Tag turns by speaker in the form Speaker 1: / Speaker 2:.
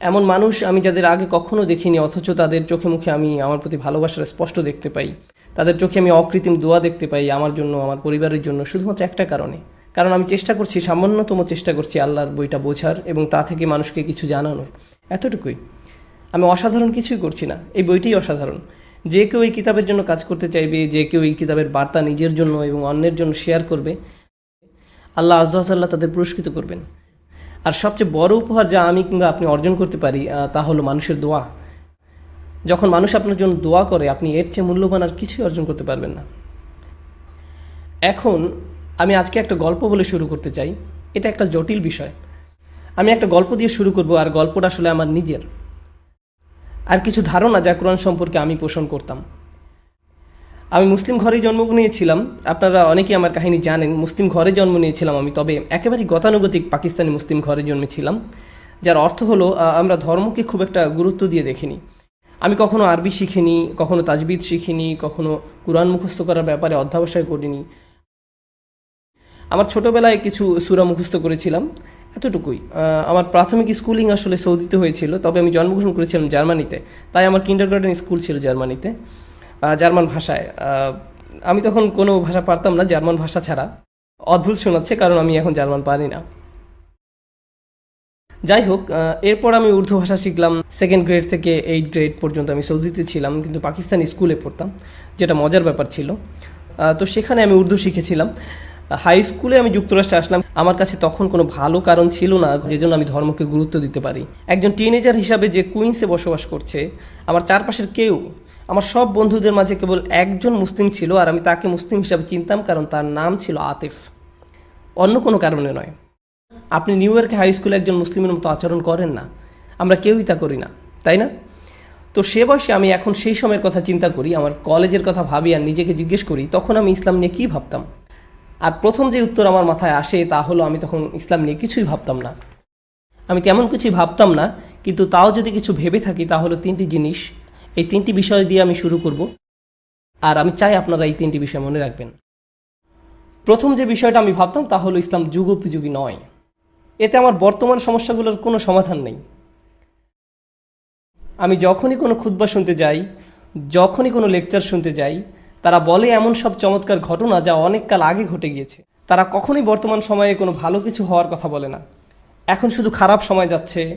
Speaker 1: এমন মানুষ আমি যাদের আগে কখনো দেখিনি, অথচ তাদের চোখে মুখে আমি আমার প্রতি ভালোবাসার স্পষ্ট দেখতে পাই। তাদের চোখে আমি অকৃত্রিম দোয়া দেখতে পাই, আমার জন্য, আমার পরিবারের জন্য, শুধুমাত্র একটা কারণে। কারণ আমি চেষ্টা করছি, সামান্যতম চেষ্টা করছি আল্লাহর বইটা বোঝার এবং তা থেকে মানুষকে কিছু জানানোর। এতটুকুই। আমি অসাধারণ কিছুই করছি না। এই বইটিই অসাধারণ। যে কেউ এই কিতাবের জন্য কাজ করতে চাইবে, যে কেউ এই কিতাবের বার্তা নিজের জন্য এবং অন্যের জন্য শেয়ার করবে, আল্লাহ আজহাল্লাহ তাদের পুরস্কৃত করবেন। আর সবচেয়ে বড় উপহার যা আমি কিংবা আপনি অর্জন করতে পারি তা হলো মানুষের দোয়া। যখন মানুষ আপনার জন্য দোয়া করে, আপনি এর চেয়ে মূল্যবান আর কিছুই অর্জন করতে পারবেন না। এখন আমি আজকে একটা গল্প বলে শুরু করতে চাই। এটা একটা জটিল বিষয়। আমি একটা গল্প দিয়ে শুরু করব, আর গল্পটা আসলে আমার নিজের। আর কিছু ধারণা যা কোরআন সম্পর্কে আমি পোষণ করতাম। আমি মুসলিম ঘরেই জন্ম নিয়েছিলাম। আপনারা অনেকেই আমার কাহিনী জানেন, মুসলিম ঘরে জন্ম নিয়েছিলাম আমি, তবে একেবারেই গতানুগতিক পাকিস্তানি মুসলিম ঘরে জন্মেছিলাম, যার অর্থ হলো আমরা ধর্মকে খুব একটা গুরুত্ব দিয়ে দেখিনি। আমি কখনো আরবি শিখিনি, কখনো তাজবিদ শিখিনি, কখনো কোরআন মুখস্থ করার ব্যাপারে অধ্যাবসায় করিনি। আমার ছোটবেলায় কিছু সুরা মুখস্থ করেছিলাম, এতটুকুই। আমার প্রাথমিক স্কুলিং আসলে সৌদিতে হয়েছিল, তবে আমি জন্মগ্রহণ করেছিলাম জার্মানিতে, তাই আমার কিন্ডারগার্ডেন স্কুল ছিল জার্মানিতে। জার্মান ভাষায়। আমি তখন কোনো ভাষা পারতাম না, জার্মান ভাষা ছাড়া। অদ্ভুত শোনাচ্ছে, কারণ আমি এখন জার্মান পারি না। যাই হোক এরপর আমি উর্দু ভাষা শিখলাম। সেকেন্ড গ্রেড থেকে এইট গ্রেড পর্যন্ত আমি সৌদিতে ছিলাম, কিন্তু পাকিস্তানি স্কুলে পড়তাম, যেটা মজার ব্যাপার ছিল। তো সেখানে আমি উর্দু শিখেছিলাম। হাই স্কুলে আমি যুক্তরাষ্ট্রে আসলাম। আমার কাছে তখন কোনো ভালো কারণ ছিল না যে জন্য আমি ধর্মকে গুরুত্ব দিতে পারি। একজন টিনেজার হিসাবে যে কুইন্সে বসবাস করছে, আমার চারপাশের কেউ আমার সব বন্ধুদের মাঝে কেবল একজন মুসলিম ছিল আর আমি তাকে মুসলিম হিসাবে চিনতাম কারণ তার নাম ছিল আতিফ। অন্য কোনো কারণে নয়। আপনি নিউ ইয়র্কে হাই স্কুলে একজন মুসলিমের মতো আচরণ করেন না। আমরা কেউই তা করি না, তাই না? তো সে বয়সে আমি এখন সেই সময়ের কথা চিন্তা করি, আমার কলেজের কথা ভাবি আর নিজেকে জিজ্ঞেস করি, তখন আমি ইসলাম নিয়ে কী ভাবতাম? আর প্রথম যে উত্তর আমার মাথায় আসে তা হলো আমি তখন ইসলাম নিয়ে কিছুই ভাবতাম না। আমি তেমন কিছুই ভাবতাম না, কিন্তু তাও যদি কিছু ভেবে থাকি তাহলে তিনটি জিনিস। এই তিনটি বিষয় দিয়ে আমি শুরু করব। আর আমি চাই আপনারা এই তিনটি বিষয় মনে রাখবেন। প্রথম যে বিষয়টা আমি ভাবতাম তা হলো ইসলাম যুগোপযোগী নয়। এতে আমার বর্তমান সমস্যাগুলোর কোনো সমাধান নেই। আমি যখনই কোনো খুতবা শুনতে যাই, যখনই কোনো লেকচার শুনতে যাই, তারা বলে এমন সব চমৎকার ঘটনা যা অনেক কাল আগে ঘটে গিয়েছে। তারা কখনোই বর্তমান সময়ে কোনো ভালো কিছু হওয়ার কথা বলে না। এখন শুধু খারাপ সময় যাচ্ছে